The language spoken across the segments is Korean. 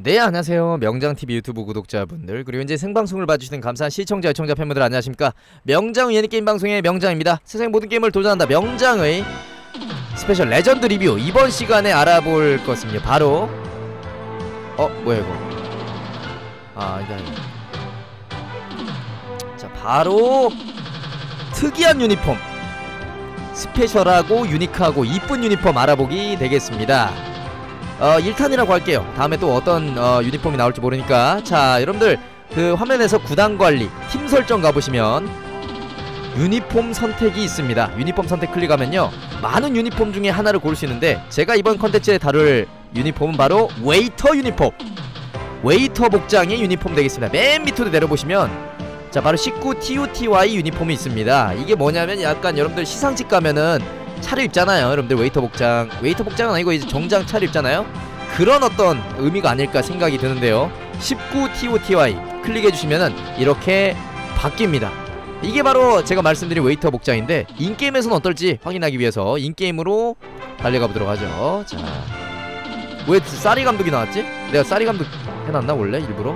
네 안녕하세요. 명장TV 유튜브 구독자분들 그리고 이제 생방송을 봐주시는 감사한 시청자 시청자 팬분들 안녕하십니까? 명장 예능 게임 방송의 명장입니다. 세상 모든 게임을 도전한다. 명장의 스페셜 레전드 리뷰 이번 시간에 알아볼 것은요 바로 어 뭐야 이거? 아 아니야. 자 바로 특이한 유니폼. 스페셜하고 유니크하고 이쁜 유니폼 알아보기 되겠습니다 어 1탄이라고 할게요. 다음에 또 어떤 어, 유니폼이 나올지 모르니까. 자 여러분들 그 화면에서 구단관리 팀 설정 가보시면 유니폼 선택이 있습니다. 유니폼 선택 클릭하면요. 많은 유니폼 중에 하나를 고를 수 있는데 제가 이번 컨텐츠에 다룰 유니폼은 바로 웨이터 유니폼. 웨이터 복장의 유니폼 되겠습니다. 맨 밑으로 내려보시면 자 바로 19 TUTY 유니폼이 있습니다. 이게 뭐냐면 약간 여러분들 시상식 가면은 차려 입잖아요. 여러분들 웨이터 복장. 웨이터 복장은 아니고 이제 정장 차려 입잖아요. 그런 어떤 의미가 아닐까 생각이 드는데요. 19 TOTY 클릭해주시면은 이렇게 바뀝니다. 이게 바로 제가 말씀드린 웨이터 복장인데 인게임에서는 어떨지 확인하기 위해서 인게임으로 달려가 보도록 하죠. 자왜 쌀이 감독이 나왔지? 내가 쌀이 감독 해놨나 원래 일부러?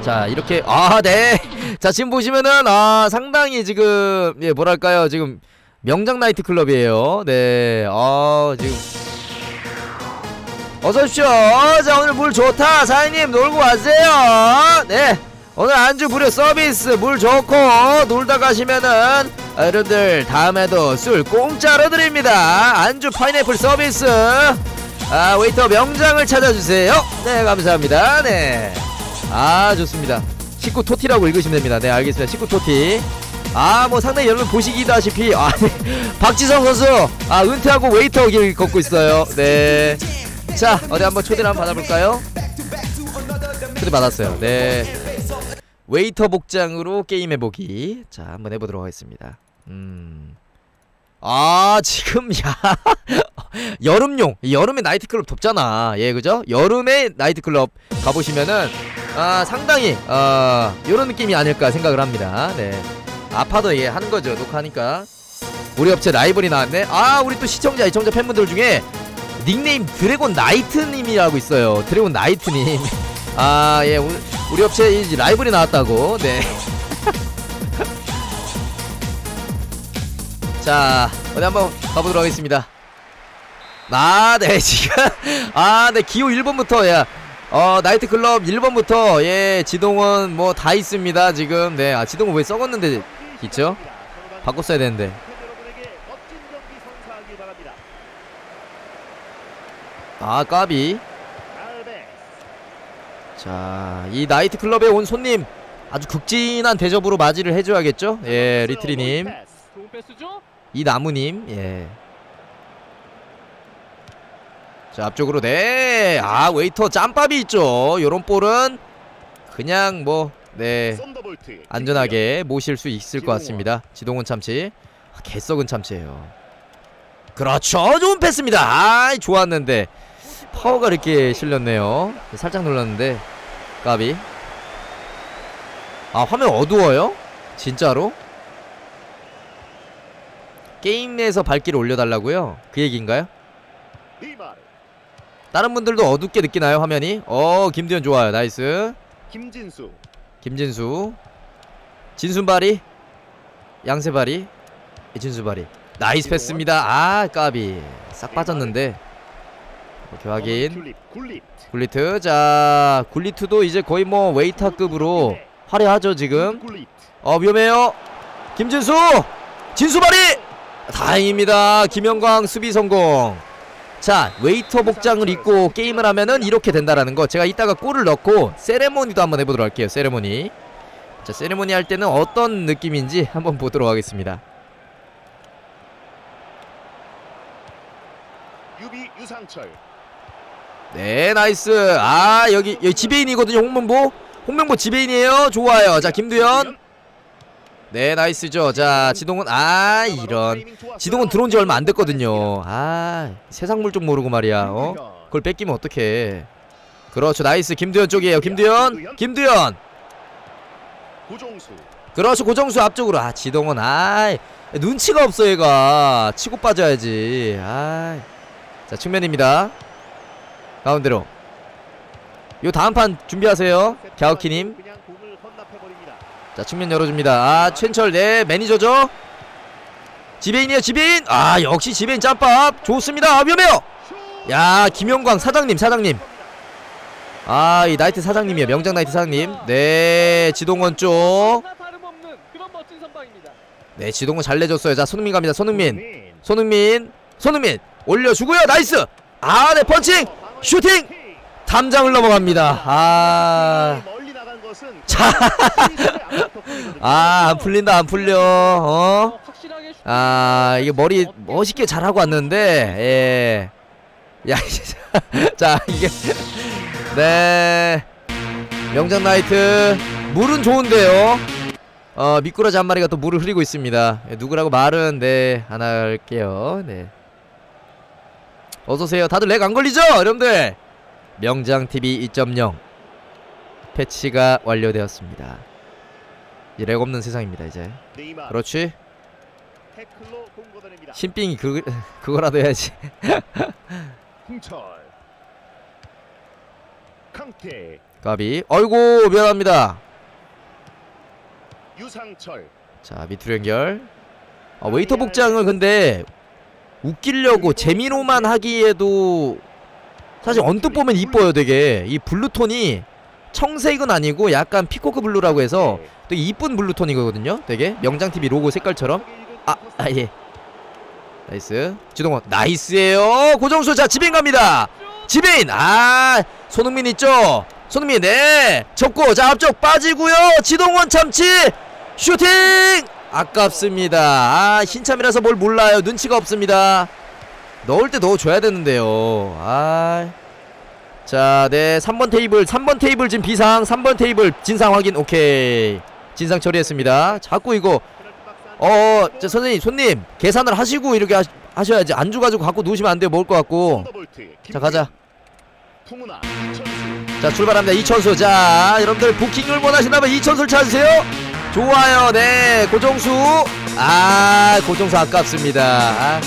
자 이렇게 아네자 지금 보시면은 아 상당히 지금 예 뭐랄까요? 지금 명장 나이트 클럽이에요. 네. 아, 지금 어서 오십시오. 자, 오늘 물 좋다. 사장님 놀고 가세요. 네. 오늘 안주 무료 서비스 물 좋고 놀다 가시면은 아, 여러분들 다음에도 술 공짜로 드립니다. 안주 파인애플 서비스. 아, 웨이터 명장을 찾아주세요. 네, 감사합니다. 네. 아, 좋습니다. 식구 토티라고 읽으시면 됩니다. 네, 알겠습니다. 식구 토티. 아, 뭐 상당히 여러분 보시기다시피 아, 박지성 선수 아 은퇴하고 웨이터 길 걷고 있어요. 네. 자, 어디 한번 초대를 한번 받아볼까요? 초대 받았어요. 네. 웨이터 복장으로 게임 해보기. 자, 한번 해보도록 하겠습니다. 음. 아, 지금 야 여름용 여름에 나이트클럽 덥잖아. 예, 그죠? 여름에 나이트클럽 가보시면은 아 상당히 아 요런 느낌이 아닐까 생각을 합니다. 네. 아파도 예 하는 거죠 녹화하니까 우리 업체 라이벌이 나왔네 아 우리 또 시청자 시청자 팬분들 중에 닉네임 드래곤 나이트님이라고 있어요 드래곤 나이트님 아 예 우리 업체 라이벌이 나왔다고 네 자, 어디 한번 가보도록 하겠습니다. 아, 네, 지금. 아, 네, 기호 1번부터, 야. 어, 나이트클럽 1번부터, 예, 지동원 뭐 다 있습니다, 지금. 네, 아, 지동원 왜 썩었는데, 있죠? 바꿨어야 되는데. 아, 까비. 자, 이 나이트클럽에 온 손님. 아주 극진한 대접으로 맞이를 해줘야겠죠? 예, 리트리님. 이 나무님 예. 자 앞쪽으로 네. 아 웨이터 짬밥이 있죠. 요런 볼은 그냥 뭐 네 안전하게 모실 수 있을 것 같습니다. 지동원 참치. 아, 개썩은 참치예요. 그렇죠. 좋은 패스입니다. 아 좋았는데 파워가 이렇게 실렸네요. 살짝 눌렀는데 까비. 아 화면 어두워요? 진짜로? 게임 내에서 밝기를 올려달라고요? 그 얘기인가요? 다른 분들도 어둡게 느끼나요 화면이? 어 김두현 좋아요 나이스 김진수 김진수. 진순바리 양세바리 진수바리 나이스 패스입니다. 아 까비. 싹 빠졌는데. 오케이 확인. 굴리트. 자 굴리트도 이제 거의 뭐 웨이터급으로 화려하죠 지금. 어 위험해요. 김진수! 진수바리 다행입니다. 김영광 수비 성공. 자, 웨이터 복장을 입고 게임을 하면은 이렇게 된다라는 거. 제가 이따가 골을 넣고 세레모니도 한번 해보도록 할게요. 세레모니. 자, 세레모니 할 때는 어떤 느낌인지 한번 보도록 하겠습니다. 유비 유상철. 네, 나이스. 아, 여기 여기 지배인이거든요. 홍명보. 홍명보 지배인이에요. 좋아요. 자, 김두현. 네 나이스죠. 자 지동은 아 이런. 지동은 들어온 지 얼마 안 됐거든요. 아 세상 물 좀 모르고 말이야 어? 그걸 뺏기면 어떡해. 그렇죠. 나이스. 김두현 쪽이에요. 김두현. 김두현. 그렇죠. 고정수 앞쪽으로. 아 지동은 아 눈치가 없어 얘가. 치고 빠져야지. 아 자 측면입니다. 가운데로. 요 다음 판 준비하세요. 갸우키님 자 측면 열어줍니다. 아 최철 네 매니저죠? 지배인이에요 지배인? 아 역시 지배인 짬밥. 좋습니다. 아 위험해요. 슛! 야 김영광 사장님 사장님. 아 이 나이트 사장님이에요. 명장 나이트 사장님. 네 지동원 쪽네 지동원 잘 내줬어요. 자 손흥민 갑니다. 손흥민. 손흥민 손흥민. 올려주고요. 나이스. 아네 펀칭. 슈팅. 담장을 넘어갑니다. 아 자. 자. 아, 안 풀린다, 안 풀려. 어? 아, 이게 머리 멋있게 잘하고 왔는데, 예. 야, 자, 이게. 네. 명장 나이트. 물은 좋은데요. 어, 미꾸라지 한 마리가 또 물을 흐리고 있습니다. 예, 누구라고 말은, 네, 안 할게요. 네. 어서오세요. 다들 렉 안 걸리죠? 여러분들. 명장TV 2.0. 패치가 완료되었습니다. 이제 렉 없는 세상입니다, 이제. 그렇지. 신빙이 그 그거라도 해야지. 까비. 어이구 미안합니다. 유상철 자 밑으로 연결. 아, 웨이터 복장을 근데 웃기려고 재미로만 하기에도 사실 언뜻 보면 이뻐요, 되게. 이 블루톤이 청색은 아니고 약간 피코크 블루라고 해서 되게 이쁜 블루톤이거든요. 되게 명장 TV 로고 색깔처럼. 아, 아 예. 나이스. 지동원 나이스예요. 고정수 자 지빈 갑니다. 지빈 아 손흥민 있죠. 손흥민 네 접고 자 앞쪽 빠지고요. 지동원 참치 슈팅 아깝습니다. 아 신참이라서 뭘 몰라요. 눈치가 없습니다. 넣을 때 넣어줘야 되는데요. 아. 자, 네, 3번 테이블, 3번 테이블 지금 비상, 3번 테이블 진상 확인, 오케이. 진상 처리했습니다. 자꾸 이거, 어, 저 선생님, 손님, 계산을 하시고 이렇게 하시, 하셔야지. 안주 가지고 갖고 누우시면 안 돼요. 먹을 것 같고. 자, 가자. 자, 출발합니다. 이천수. 자, 여러분들 부킹을 원하신다면 이천수를 찾으세요. 좋아요. 네, 고정수. 아, 고정수 아깝습니다. 아,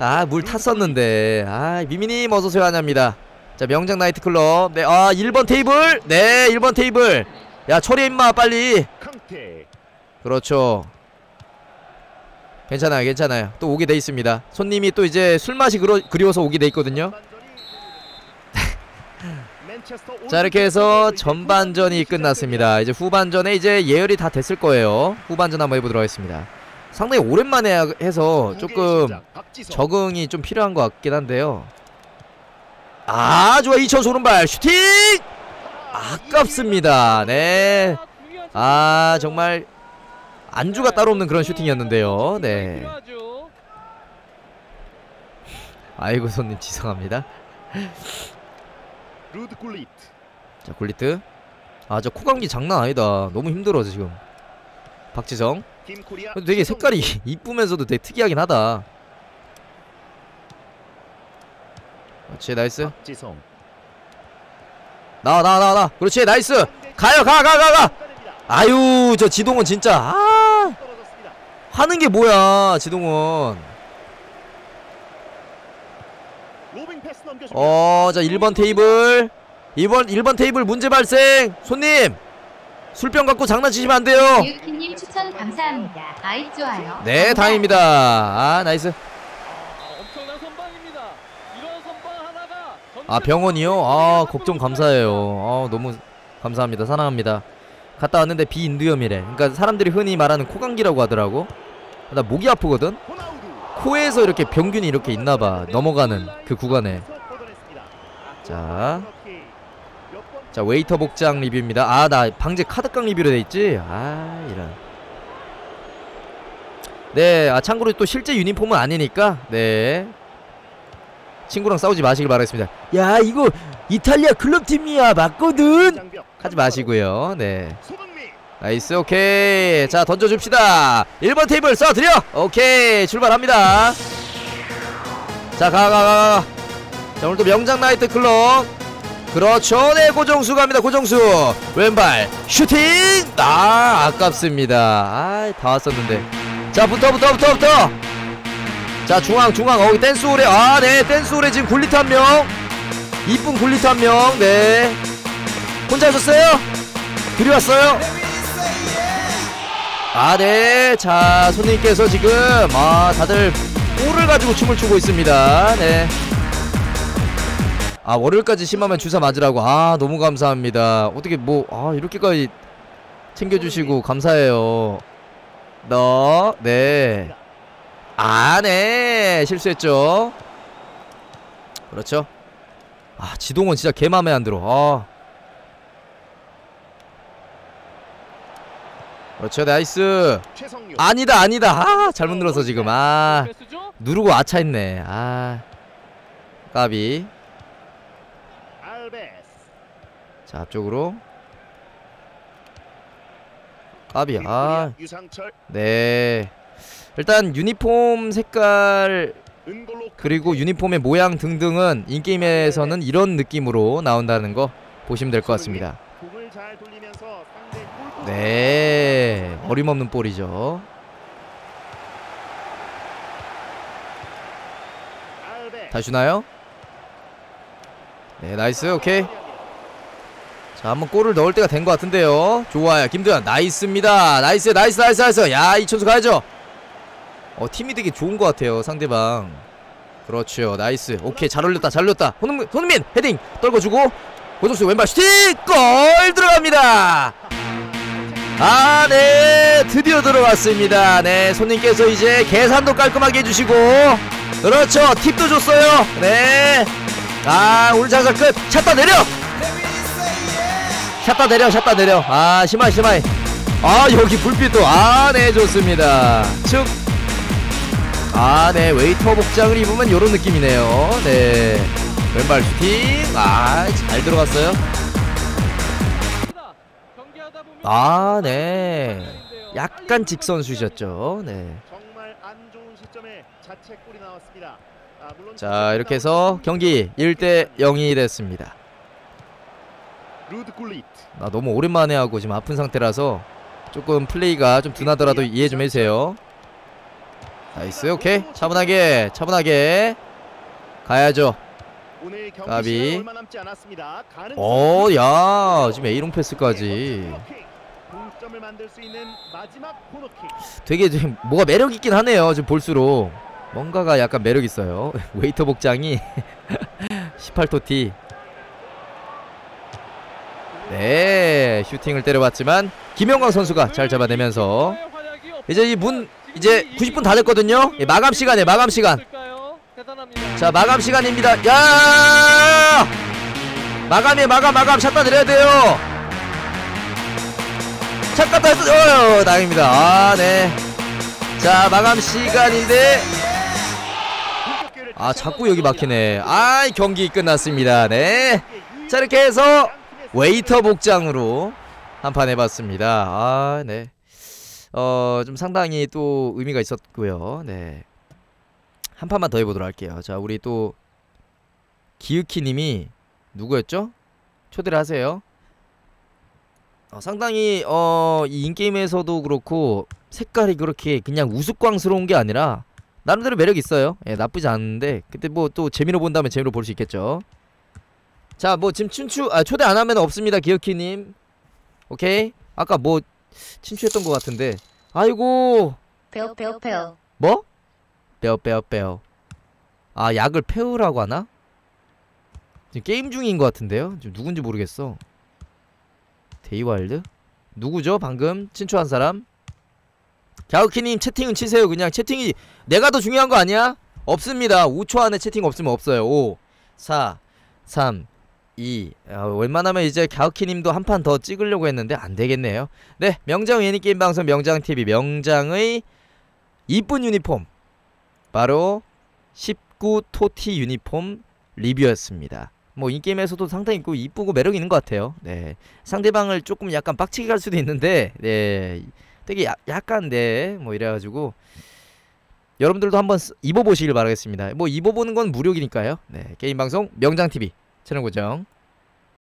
아, 물 탔었는데. 아, 미미님 어서오세요. 환영합니다. 자, 명장 나이트클럽. 네, 아, 1번 테이블. 네, 1번 테이블. 야, 처리해, 임마, 빨리. 그렇죠. 괜찮아요, 괜찮아요. 또 오게 돼 있습니다. 손님이 또 이제 술 맛이 그러, 그리워서 오게 돼 있거든요. 자 이렇게 해서 전반전이 끝났습니다 이제 후반전에 이제 예열이 다 됐을 거예요 후반전 한번 해보도록 하겠습니다 상당히 오랜만에 하- 해서 조금 적응이 좀 필요한 것 같긴 한데요 아 좋아 2천 소른발 슈팅! 아깝습니다. 네. 네아 정말 안주가 따로 없는 그런 슈팅이었는데요. 네. 아이고 손님 죄송합니다. 루드 굴리트 자 굴리트 아저 코감기 장난 아니다. 너무 힘들어 지금. 박지성. 되게 색깔이 이쁘면서도 되게 특이하긴 하다. 그렇지 나이스. 지성 나와 나와 나와 나. 그렇지 나이스. 가요 가 가 가 가. 아유 저 지동원 진짜 아. 하는 게 뭐야 패스 넘겨줍니다. 어자 1번 테이블 2번 1번 테이블 문제 발생. 손님 술병 갖고 장난치시면 안 돼요. 유키님 추천 감사합니다. 아이 좋아요. 네 다행입니다. 아 나이스. 아, 엄청난 선방입니다. 이런 선방 하나가 아 병원이요? 아 걱정 감사해요. 아 너무 감사합니다. 사랑합니다. 갔다 왔는데 비인두염이래. 그러니까 사람들이 흔히 말하는 코감기라고 하더라고. 나 목이 아프거든. 코에서 이렇게 병균이 이렇게 있나봐. 넘어가는 그 구간에. 자, 자 웨이터 복장 리뷰입니다. 아 나 방제 카드깡 리뷰로 돼 있지. 아 이런. 네, 아 참고로 또 실제 유니폼은 아니니까 네 친구랑 싸우지 마시길 바라겠습니다. 야 이거 이탈리아 클럽 팀이야. 맞거든. 하지 마시고요. 네. 나이스 오케이. 자 던져줍시다. 1번 테이블 써드려. 오케이 출발합니다. 자가가가 자 오늘도 명장 나이트 클럽. 그렇죠. 네 고정수 갑니다. 고정수. 왼발 슈팅. 아 아깝습니다. 아다 왔었는데. 자 붙어 붙어 붙어 붙어 자 중앙 중앙 어기 댄스 오래 아네 댄스 오래 지금 굴리트 한명 이쁜 굴리트 한명네 혼자 하셨어요? 둘이 왔어요? 아, 네. 자, 손님께서 지금, 아, 다들 볼을 가지고 춤을 추고 있습니다. 네. 아, 월요일까지 심하면 주사 맞으라고. 아, 너무 감사합니다. 어떻게 뭐, 아, 이렇게까지 챙겨주시고 감사해요. 너, 네. 아, 네. 실수했죠. 그렇죠. 아, 지동은 진짜 개 맘에 안 들어. 아. 그렇죠. 나이스. 아니다, 아니다. 아, 잘못 눌러서 지금. 아. 패스죠? 누르고 아차 했네. 아. 까비. 자, 앞쪽으로. 까비. 아. 네. 일단 유니폼 색깔 그리고 유니폼의 모양 등등은 인게임에서는 이런 느낌으로 나온다는 거 보시면 될 것 같습니다. 네. 어림없는 볼이죠. 다시 주나요? 네, 나이스. 오케이. 자, 한번 골을 넣을 때가 된 것 같은데요. 좋아요. 김도현. 나이스입니다. 나이스, 나이스, 나이스, 나이스. 야, 이천수 가야죠. 어, 팀이 되게 좋은 것 같아요. 상대방. 그렇죠. 나이스. 오케이. 잘 올렸다. 잘 올렸다. 손흥민, 손흥민 헤딩 떨궈주고. 고정수 왼발 슈팅! 골 들어갑니다. 아, 네. 드디어 들어갔습니다. 네. 손님께서 이제 계산도 깔끔하게 해주시고. 그렇죠. 팁도 줬어요. 네. 아, 오늘 장사 끝. 샷다 내려! 샷다 내려, 샷다 내려. 아, 심하이, 심하이. 아, 여기 불빛도. 아, 네, 좋습니다. 측. 아, 네. 웨이터 복장을 입으면 요런 느낌이네요. 네. 왼발 슈팅. 아, 잘 들어갔어요. 아, 네. 약간. 네. 시점에 자책골이 나왔습니다. 아, 자, 이렇게 해서 경기 1대 0이 됐습니다. 나 너무 오랜만에 하고 지금 아픈 상태라서 조금 플레이가 좀 둔하더라도 이해 좀 해주세요. 나이스, 오케이. 차분하게, 차분하게 가야죠. 까비. 시간 얼마 남지 않았습니다. 가는 어, 야, 지금 A롱 패스까지. 코너킥. 되게 좀 뭐가 매력 있긴 하네요. 지금 볼수록 뭔가가 약간 매력 있어요. 웨이터 복장이 18토티. 네, 슈팅을 때려봤지만 김영광 선수가 잘 잡아내면서 이제 이문 이제 90분 다 됐거든요. 예, 마감 시간에 마감 시간. 자 마감 시간입니다. 야 마감이에 마감 마감 샷다 내려야 돼요. 샷 갔다 했어. 어, 다행입니다. 아 네. 자 마감 시간인데 아 자꾸 여기 막히네. 아 경기 끝났습니다. 네. 자 이렇게 해서 웨이터 복장으로 한 판 해봤습니다. 아 네. 어 좀 상당히 또 의미가 있었고요. 네. 한 판만 더 해보도록 할게요. 자 우리 또 기우키님이 누구였죠? 초대를 하세요. 어, 상당히 어 이 인게임에서도 그렇고 색깔이 그렇게 그냥 우스꽝스러운 게 아니라 나름대로 매력 있어요. 예, 나쁘지 않은데 그때 뭐또 재미로 본다면 재미로 볼 수 있겠죠. 자, 뭐 지금 친추 아 초대 안 하면 없습니다, 기어키님. 오케이. 아까 뭐 친추했던 것 같은데. 아이고 페어 페어 페어. 뭐? 빼어 빼어 빼어. 아 약을 패우라고 하나? 지금 게임 중인 것 같은데요. 지금 누군지 모르겠어. 데이와일드? 누구죠? 방금 친추한 사람? 갸우키님 채팅은 치세요. 그냥 채팅이 내가 더 중요한 거 아니야? 없습니다. 5초 안에 채팅 없으면 없어요. 5, 4, 3, 2. 아, 웬만하면 이제 갸우키님도 한 판 더 찍으려고 했는데 안 되겠네요. 네, 명장 예능 게임 방송 명장 TV 명장의 이쁜 유니폼 바로 19 토티 유니폼 리뷰였습니다. 뭐 인게임에서도 상당히 있고 이쁘고 매력 있는 것 같아요. 네. 상대방을 조금 약간 빡치게 갈 수도 있는데 네. 되게 야, 약간 네뭐 이래가지고 여러분들도 한번 쓰- 입어보시길 바라겠습니다. 뭐 입어보는 건 무료이니까요. 네. 게임 방송 명장 TV 채널 고정